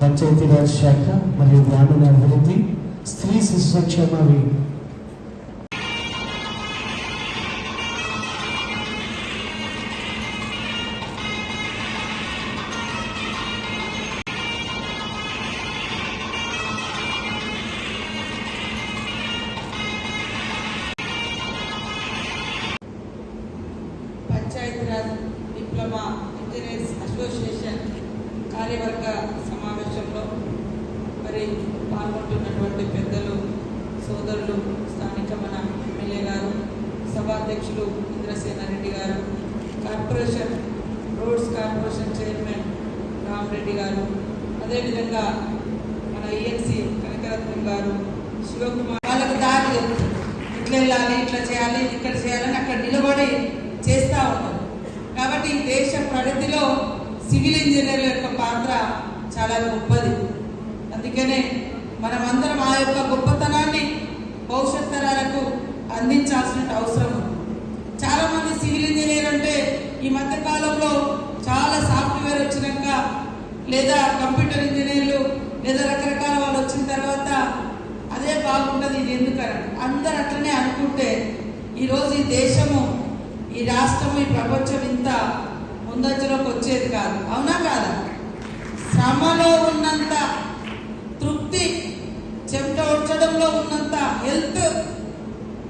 పంచాయతీరాజ్ శాఖ మరియు గ్రామీణ అభివృద్ధి స్త్రీ శిశు సంక్షేమ పంచాయతీరాజ్ డిప్లొమా ఇంజనీర్స్ అసోసియేషన్ కార్యవర్గ సమావేశంలో మరి పాల్గొంటున్నటువంటి పెద్దలు సోదరులు స్థానిక మన ఎమ్మెల్యే గారు సభాధ్యక్షులు ఇంద్రసేన రెడ్డి గారు corporation roads corporation chairman Ramareddy గారు అదేవిధంగా మన ఈఎన్సీ కనకరత్నం గారు శివకుమార్ వాళ్ళకు దారి చెప్తారు ఇట్లా వెళ్ళాలి ఇట్లా చేయాలి ఇక్కడ చేయాలని అక్కడ నిలబడి చేస్తూ ఉంటారు కాబట్టి దేశ ప్రగతిలో సివిల్ ఇంజనీర్ల యొక్క పాత్ర చాలా గొప్పది. అందుకనే మనమందరం ఆ యొక్క గొప్పతనాన్ని భవిష్యత్ తరాలకు అందించాల్సిన అవసరం. చాలామంది చాలా మంది సివిల్ ఇంజనీర్ అంటే ఈ మధ్య కాలంలో చాలా సాఫ్ట్వేర్ వచ్చినాక లేదా కంప్యూటర్ ఇంజనీర్లు లేదా రకరకాల వాళ్ళు వచ్చిన తర్వాత అదే బాగుంటుంది ఇది ఎందుకని? అందరు అట్లనే అనుకుంటే ఈరోజు ఈ దేశము ఈ రాష్ట్రం ఈ ప్రపంచం ఇంత ముందంజలోకి వచ్చేది కాదు. అవునా కాదా? శ్రమలో ఉన్నంత తృప్తి చెమట ఉంచడంలో ఉన్నంత హెల్త్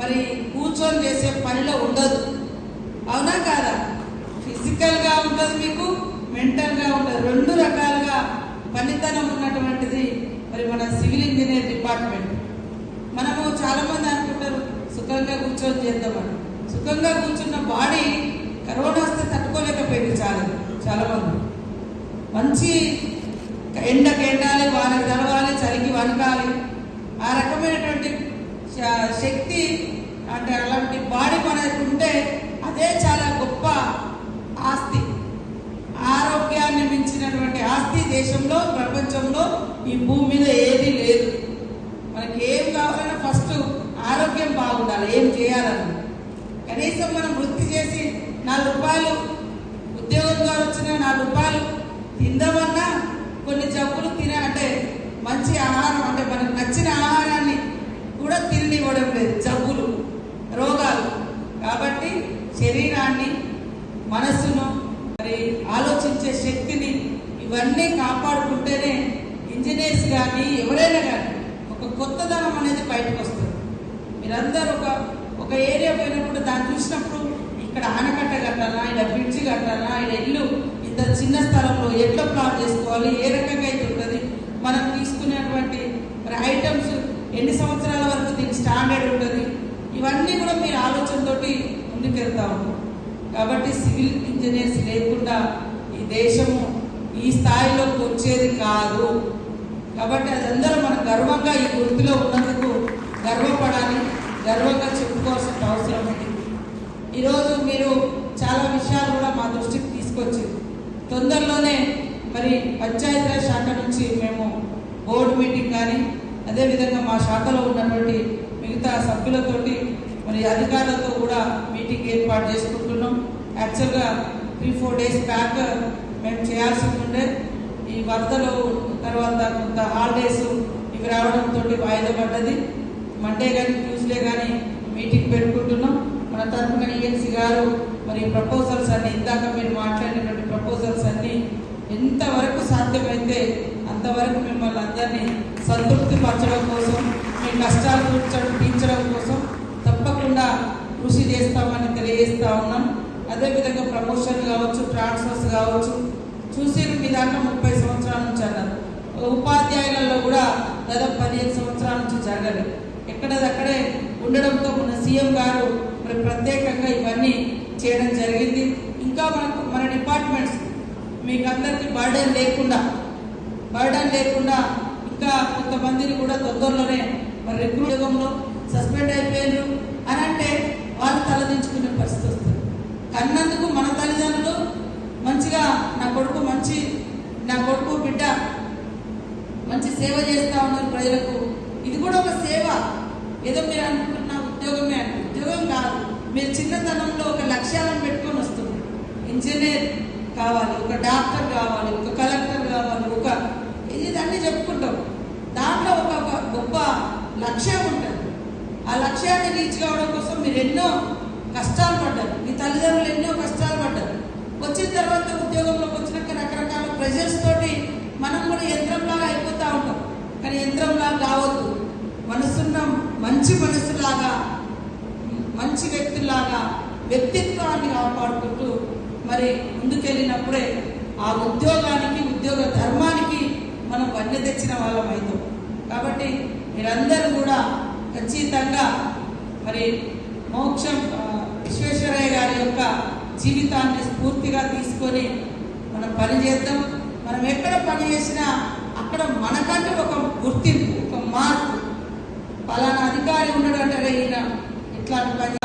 మరి కూర్చొని చేసే పనిలో ఉండదు. అవునా కాదా? ఫిజికల్గా ఉంటుంది మీకు మెంటల్గా ఉండదు. ఉంటుంది రెండు రకాలుగా పనితనం ఉన్నటువంటిది మరి మన సివిల్ ఇంజనీర్ డిపార్ట్మెంట్. మనము చాలామంది అనుకుంటారు సుఖంగా కూర్చొని చేద్దామని. సుఖంగా కూర్చున్న బాడీ చాలా మంచి ఎండకు ఎండాలి వానకు తడవాలి చలికి వణకాలి ఆ రకమైనటువంటి శక్తి అంటే అలాంటి బాడీ మనకు ఉంటే అదే చాలా గొప్ప ఆస్తి. ఆరోగ్యాన్ని మించినటువంటి ఆస్తి దేశంలో ప్రపంచంలో ఈ భూమి మీద ఏ లేదు మనకి ఏం కావాలన్నా ఫస్ట్ ఆరోగ్యం బాగుండాలి ఏం చేయాలన్నా కనీసం మనం వృత్తి చేసి నాలుగు రూపాయలు ఉద్యోగం ద్వారా వచ్చిన నాలుగు రూపాయలు తిందామన్నా కొన్ని జబ్బులు తిన అంటే మంచి ఆహారం అంటే మనకు నచ్చిన ఆహారాన్ని కూడా తిననివ్వడం లేదు జబ్బులు రోగాలు కాబట్టి శరీరాన్ని మనస్సును మరి ఆలోచించే శక్తిని ఇవన్నీ కాపాడుకుంటేనే ఇంజనీర్స్ కానీ ఎవరైనా కానీ ఒక కొత్తదనం అనేది బయటకు వస్తుంది. మీరందరూ ఒక ఒక ఏరియా పోయినప్పుడు దాన్ని చూసినప్పుడు ఇక్కడ ఆనకట్ట కట్టాలా ఇలా బ్రిడ్జ్ కట్టాలా ఇలా ఇల్లు ఇంత చిన్న స్థలంలో ఎట్లా ప్లాన్ చేసుకోవాలి ఏ రకంగా అయితే ఉంటుంది? మనం తీసుకునేటువంటి ఐటమ్స్ ఎన్ని సంవత్సరాల వరకు దీని స్టాండర్డ్ ఉంటుంది? ఇవన్నీ కూడా మీరు ఆలోచనతోటి ముందుకెళ్తా కాబట్టి సివిల్ ఇంజనీర్స్ లేకుండా ఈ దేశము ఈ స్థాయిలోకి వచ్చేది కాదు. కాబట్టి అదందరూ మనం గర్వంగా ఈ గుర్తులో ఉన్నందుకు గర్వపడాలి గర్వంగా చెప్పుకోవాల్సిన అవసరం ఉంది. ఈరోజు మీరు చాలా విషయాలు కూడా మా దృష్టికి తీసుకొచ్చింది. తొందరలోనే మరి పంచాయతీరాజ్ శాఖ నుంచి మేము బోర్డు మీటింగ్ కానీ అదేవిధంగా మా శాఖలో ఉన్నటువంటి మిగతా సభ్యులతోటి మరి అధికారులతో కూడా మీటింగ్ ఏర్పాటు చేసుకుంటున్నాం. యాక్చువల్గా త్రీ ఫోర్ డేస్ బ్యాక్ మేము చేయాల్సి ఉండే. ఈ వరదలు తర్వాత కొంత హాలిడేస్ ఇవి రావడంతో వాయిదా పడ్డది. మండే కానీ ట్యూస్డే కానీ మీటింగ్ పెట్టుకుంటున్నాం. మన తరఫున ఈఎన్సీ గారు మరి ప్రపోజల్స్ అన్ని ఇందాక మీరు మాట్లాడినటువంటి ప్రపోజల్స్ అన్ని ఎంతవరకు సాధ్యమైతే అంతవరకు మిమ్మల్ని అందరినీ సంతృప్తి పరచడం కోసం మీ కష్టాలు తీర్చడం తీర్చడం కోసం తప్పకుండా కృషి చేస్తామని తెలియజేస్తా ఉన్నాం. అదేవిధంగా ప్రమోషన్ కావచ్చు ట్రాన్స్ఫర్స్ కావచ్చు చూసి మీ దాంట్లో ముప్పై సంవత్సరాల నుంచి అన్నారు. ఉపాధ్యాయులలో కూడా దాదాపు పదిహేను సంవత్సరాల నుంచి జరగదు. ఎక్కడదక్కడే ఉండడంతో మన సీఎం గారు మరి ప్రత్యేకంగా ఇవన్నీ చేయడం జరిగింది. ఇంకా మనకు మన డిపార్ట్మెంట్స్ మీకు అందరికీ బర్డన్ లేకుండా బర్డన్ లేకుండా ఇంకా కొంతమందిని కూడా తొందరలోనే మరి రిక్రూటంలో సస్పెండ్ అయిపోయారు అని అంటే వాళ్ళు తలది కన్నందుకు మన తల్లిదండ్రులు మంచిగా నా కొడుకు మంచి నా కొడుకు బిడ్డ మంచి సేవ చేస్తా ఉన్నారు ప్రజలకు. ఇది కూడా ఒక సేవ. ఏదో మీరు అనుకుంటున్న ఉద్యోగమే అంటే ఉద్యోగం కాదు. మీరు చిన్నతనంలో ఒక లక్ష్యాలను పెట్టుకొని వస్తున్నారు. ఇంజనీర్ కావాలి ఒక డాక్టర్ కావాలి ఒక కలెక్టర్ కావాలి ఒక ఇదన్నీ చెప్పుకుంటాం. దాంట్లో ఒక గొప్ప లక్ష్యం ఉంటుంది. ఆ లక్ష్యాన్ని రీచ్ కావడం కోసం మీరు ఎన్నో కష్టాలు పడ్డారు. మీ తల్లిదండ్రులు ఎన్నో కష్టాలు పడ్డారు. వచ్చిన తర్వాత ఉద్యోగంలోకి వచ్చినాక రకరకాల ప్రెజర్స్ తోటి మనం కూడా యంత్రంలాగా అయిపోతూ ఉంటాం కానీ యంత్రంలాగా కావద్దు. మనసున్న మంచి మనసులాగా మంచి వ్యక్తులాగా వ్యక్తిత్వాన్ని కాపాడుకుంటూ మరి ముందుకెళ్ళినప్పుడే ఆ ఉద్యోగానికి ఉద్యోగ ధర్మానికి మనం వన్య తెచ్చిన వాళ్ళం అవుతాం. కాబట్టి మీరందరూ కూడా ఖచ్చితంగా మరి మోక్షం విశ్వేశ్వరయ్య గారి యొక్క జీవితాన్ని స్ఫూర్తిగా తీసుకొని మనం పని చేద్దాం. మనం ఎక్కడ పని చేసినా అక్కడ మనకంటే ఒక గుర్తింపు ఒక మార్పు. పలానా అధికారి ఉన్నాడు అంటారా ఈయన ఇట్లాంటి పని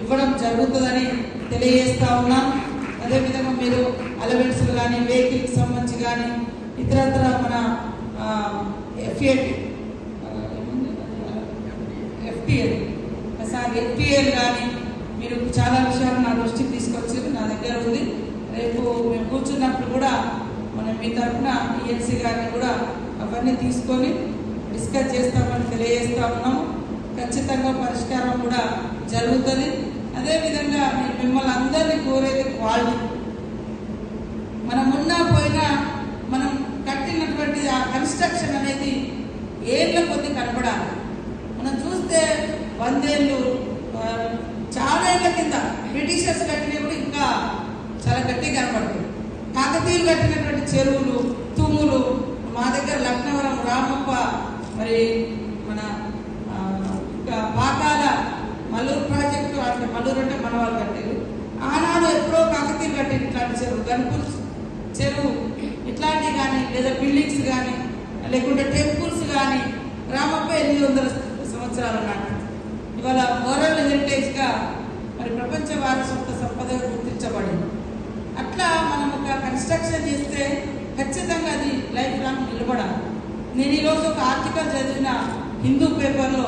ఇవ్వడం జరుగుతుందని తెలియజేస్తా ఉన్నాం. అదేవిధంగా మీరు అలవెన్స్లు కానీ వెహికల్కి సంబంధించి కానీ ఇతరత్ర మన ఎఫ్ఏటి ఎఫ్టిఎల్. ఎఫ్టిఎల్ కానీ మీరు చాలా విషయాలు నా దృష్టికి తీసుకొచ్చారు నా దగ్గర ఉంది. రేపు మేము కూర్చున్నప్పుడు కూడా మనం మీ తరఫున ఈఎన్సీ గారిని కూడా అవన్నీ తీసుకొని డిస్కస్ చేస్తామని తెలియజేస్తా ఉన్నాం. ఖచ్చితంగా పరిష్కారం కూడా జరుగుతుంది. అదేవిధంగా నేను మిమ్మల్ని అందరినీ కోరేది క్వాలిటీ. మనం ఉన్నా పోయినా మనం కట్టినటువంటి ఆ కన్స్ట్రక్షన్ అనేది ఏళ్ళ కొద్ది కనపడాలి. మనం చూస్తే వందేళ్ళు చాలా ఏళ్ళ కింద బ్రిటిషర్స్ కట్టినవి కూడా ఇంకా చాలా గట్టిగా కనబడుతుంది కాకతీయులు కట్టినటువంటి చెరువులు తూములు మా దగ్గర లక్నవరం రామప్ప మరి మన పాకాల మల్లూరు ప్రాజెక్టు అంటే మల్లూరు అంటే మన వాళ్ళు కట్టారు ఆనాడు ఎప్పుడో కాకతీయులు కట్టిన ఇట్లాంటి చెరువు గన్పూర్ చెరువు ఇట్లాంటివి కానీ లేదా బిల్డింగ్స్ కానీ లేకుంటే టెంపుల్స్ కానీ రామప్ప ఎనిమిది వందల సంవత్సరాలు నాటి ఇవాళ మోరల్ హెరిటేజ్గా మరి ప్రపంచ వారసత్వ సంపదగా గుర్తించబడింది. అట్లా మనం ఒక కన్స్ట్రక్షన్ చేస్తే ఖచ్చితంగా అది లైఫ్ లాంగ్ నిలబడాలి. నేను ఈరోజు ఒక ఆర్టికల్ చదివిన హిందూ పేపర్లో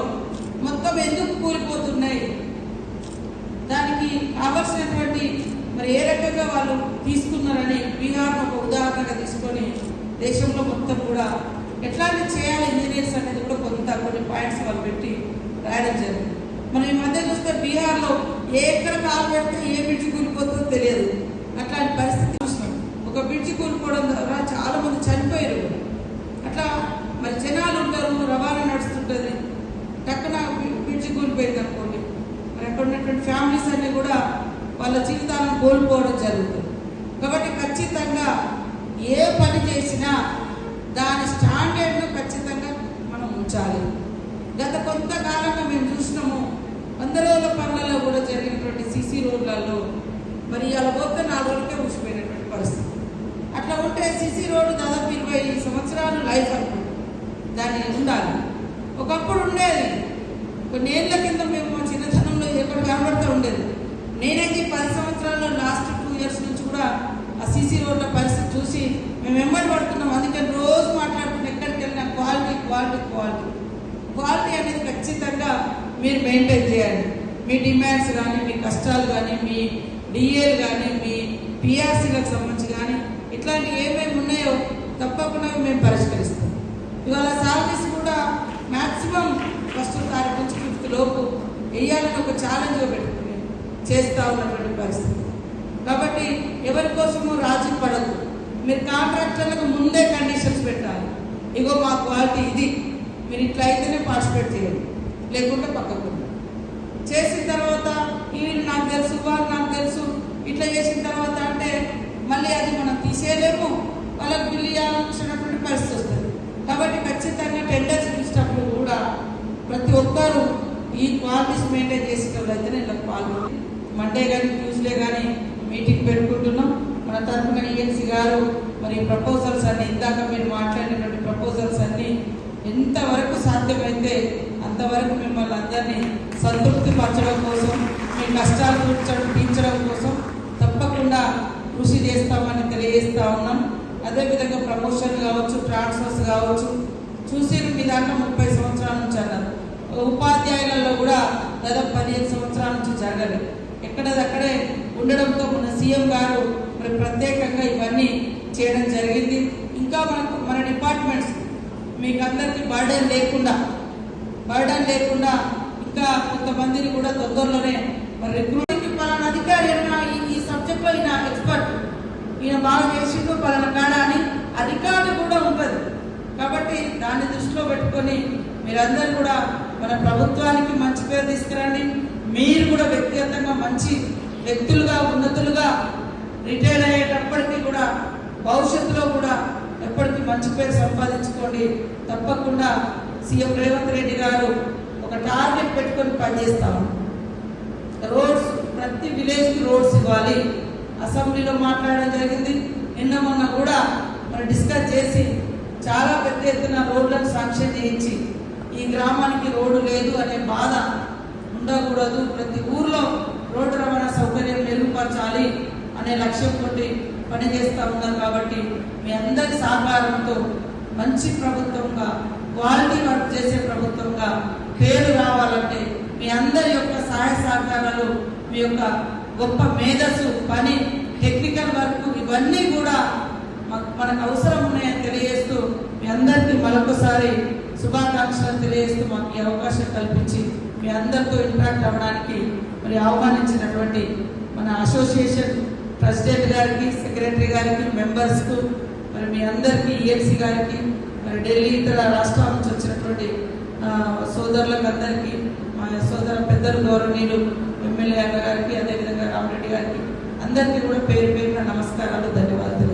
మొత్తం ఎందుకు కూలిపోతున్నాయి? దానికి కావలసినటువంటి మరి ఏ రకంగా వాళ్ళు తీసుకున్నారని బీహార్ ఒక ఉదాహరణగా తీసుకొని దేశంలో మొత్తం కూడా ఎట్లాంటి చేయాలి ఇంజనీర్స్ అనేది కూడా కొంత కొన్ని పాయింట్స్ వాళ్ళు పెట్టి రాయడం జరిగింది. మనం ఈ మధ్య చూస్తే బీహార్లో ఏ ఎక్కడ కాలు పెడితే ఏ బ్రిడ్జి కూలిపోతుందో తెలియదు. అట్లాంటి పరిస్థితి చూసినాం ఒక బ్రిడ్జ్ కూలిపోవడం ద్వారా చాలా మంది చనిపోయారు. అట్లా మరి జనాలు ఉంటారు రవాణా నడుస్తుంటుంది. టక్కున బ్రిడ్జ్ కూలిపోయింది అనుకోండి. మరి అక్కడ ఉన్నటువంటి ఫ్యామిలీస్ అన్ని కూడా వాళ్ళ జీవితాలను కోల్పోవడం జరుగుతుంది. కాబట్టి ఖచ్చితంగా ఏ పని చేసినా దాని స్టాండర్డ్ను ఖచ్చితంగా మనం ఉంచాలి. గత కొంతకాలం వంద రోజుల పనులలో కూడా జరిగినటువంటి సీసీ రోడ్లలో మరి అలా పోతే నాలుగు రోజులకే ఊసిపోయినటువంటి పరిస్థితి. అట్లా ఉంటే సీసీ రోడ్డు దాదాపు ఇరవై సంవత్సరాలు లైఫ్ అనుకుంటుంది దాన్ని ఉండాలి. ఒకప్పుడు ఉండేది. కొన్ని ఏళ్ళ కింద మేము చిన్నతనంలో ఎక్కడ కనబడుతూ ఉండేది. నేనైతే పది సంవత్సరాల్లో లాస్ట్ టూ ఇయర్స్ నుంచి కూడా ఆ సీసీ రోడ్ల పరిస్థితి చూసి మేము వెంబడి పడుతున్నాం అందుకని రోజు మాట్లాడుకుని ఎక్కడికి వెళ్ళినా క్వాలిటీ క్వాలిటీ క్వాలిటీ. క్వాలిటీ అనేది ఖచ్చితంగా మీరు మెయింటైన్ చేయాలి. మీ డిమాండ్స్ కానీ మీ కష్టాలు కానీ మీ డిఏలు కానీ మీ పిఆర్సీలకు సంబంధించి కానీ ఇట్లాంటివి ఏమేమి ఉన్నాయో తప్పకుండా మేము పరిష్కరిస్తాం. ఇవాళ సాలరీస్ కూడా మ్యాక్సిమం ఫస్ట్ తారీఖు నుంచి ఫిఫ్త్ లోపు వేయాలని ఒక ఛాలెంజ్గా పెట్టుకుని చేస్తూ ఉన్నటువంటి పరిస్థితి. కాబట్టి ఎవరి కోసము రాజీ పడదు మీరు కాంట్రాక్టర్లకు ముందే కండిషన్స్ పెట్టాలి. ఇగో మా క్వాలిటీ ఇది. మీరు ఇట్లా అయితేనే పార్టిసిపేట్ చేయండి. లేకుంటే పక్కకు చేసిన తర్వాత వీళ్ళు నాకు తెలుసు వాళ్ళు నాకు తెలుసు ఇట్లా చేసిన తర్వాత అంటే మళ్ళీ అది మనం తీసేయలేము వాళ్ళకి బిల్లు ఇవ్వాల్సినటువంటి పరిస్థితి వస్తుంది. కాబట్టి ఖచ్చితంగా టెండర్స్ ఇచ్చినప్పుడు కూడా ప్రతి ఒక్కరూ ఈ క్వాలిటీస్ మెయింటైన్ చేసిన వాళ్ళైతే నేను పాల్గొని మండే కానీ ట్యూస్డే కానీ మీటింగ్ పెట్టుకుంటున్నాం. మన తరఫున ఈఎన్సీ గారు మరి ప్రపోజల్స్ అన్ని ఇందాక మీరు మాట్లాడినటువంటి ప్రపోజల్స్ అన్ని ఎంతవరకు సాధ్యమైంది అంతవరకు మిమ్మల్ని అందరినీ సంతృప్తి పరచడం కోసం మీ కష్టాలు తీర్చడం తీర్చడం కోసం తప్పకుండా కృషి చేస్తామని తెలియజేస్తా ఉన్నాం. అదేవిధంగా ప్రమోషన్ కావచ్చు ట్రాన్స్ఫర్స్ కావచ్చు చూసి మీ దాంట్లో ముప్పై సంవత్సరాల నుంచి అన్నారు. ఉపాధ్యాయులలో కూడా దాదాపు పదిహేను సంవత్సరాల నుంచి జరగలేదు ఎక్కడదక్కడే ఉండడంతో మన సీఎం గారు మరి ప్రత్యేకంగా ఇవన్నీ చేయడం జరిగింది. ఇంకా మనకు మన డిపార్ట్మెంట్స్ మీకు అందరికీ బర్డెన్ లేకుండా బర్డెన్ లేకుండా ఇంకా కొంతమందిని కూడా తొందరలోనే మరి రిక్రూటింగ్ పలానా అధికారి ఈ- సబ్జెక్ట్లో ఈయన ఎక్స్పర్ట్ ఈయన బాగా చేసిండు పలానా కాడ అని ఆ రికార్డు కూడా ఉంటుంది. కాబట్టి దాన్ని దృష్టిలో పెట్టుకొని మీరందరూ కూడా మన ప్రభుత్వానికి మంచి పేరు తీసుకురండి. మీరు కూడా వ్యక్తిగతంగా మంచి వ్యక్తులుగా ఉన్నతులుగా రిటైర్ అయ్యేటప్పటికీ కూడా భవిష్యత్తులో కూడా ఎప్పటికీ మంచి పేరు సంపాదించుకోండి. తప్పకుండా సీఎం రేవంత్ రెడ్డి గారు ఒక టార్గెట్ పెట్టుకొని పనిచేస్తాము. రోడ్స్ ప్రతి విలేజ్కి రోడ్స్ ఇవ్వాలి. అసెంబ్లీలో మాట్లాడడం జరిగింది. నిన్న మొన్న కూడా మనం డిస్కస్ చేసి చాలా పెద్ద ఎత్తున రోడ్లను శాంక్షన్ చేయించి ఈ గ్రామానికి రోడ్డు లేదు అనే బాధ ఉండకూడదు. ప్రతి ఊర్లో రోడ్డు రవాణా సౌకర్యం మెరుగుపరచాలి అనే లక్ష్యం లక్ష్యంతో పనిచేస్తూ ఉన్నారు కాబట్టి మీ అందరి సహకారంతో మంచి ప్రభుత్వంగా క్వాలిటీ వర్క్ చేసే ప్రభుత్వంగా పేరు రావాలంటే మీ అందరి యొక్క సహాయ సహకారాలు మీ యొక్క గొప్ప మేధస్సు పని టెక్నికల్ వర్క్ ఇవన్నీ కూడా మాకు- మనకు అవసరం ఉన్నాయని తెలియజేస్తూ మీ అందరికీ మరొకసారి శుభాకాంక్షలు తెలియజేస్తూ మాకు ఈ అవకాశం కల్పించి మీ అందరితో ఇంటరాక్ట్ అవ్వడానికి మరి ఆహ్వానించినటువంటి మన అసోసియేషన్ ప్రెసిడెంట్ గారికి సెక్రటరీ గారికి మెంబర్స్కు మరి మీ అందరికీ ఈఎన్సీ గారికి ఢిల్లీ ఇతర రాష్ట్రాల నుంచి వచ్చినటువంటి ఆ, సోదరులకు అందరికీ మా సోదర పెద్దలు గౌరవనీయులు ఎమ్మెల్యే అన్న గారికి అదేవిధంగా రామరెడ్డి గారికి అందరికీ కూడా పేరు పేరున నమస్కారాలు ధన్యవాదాలు.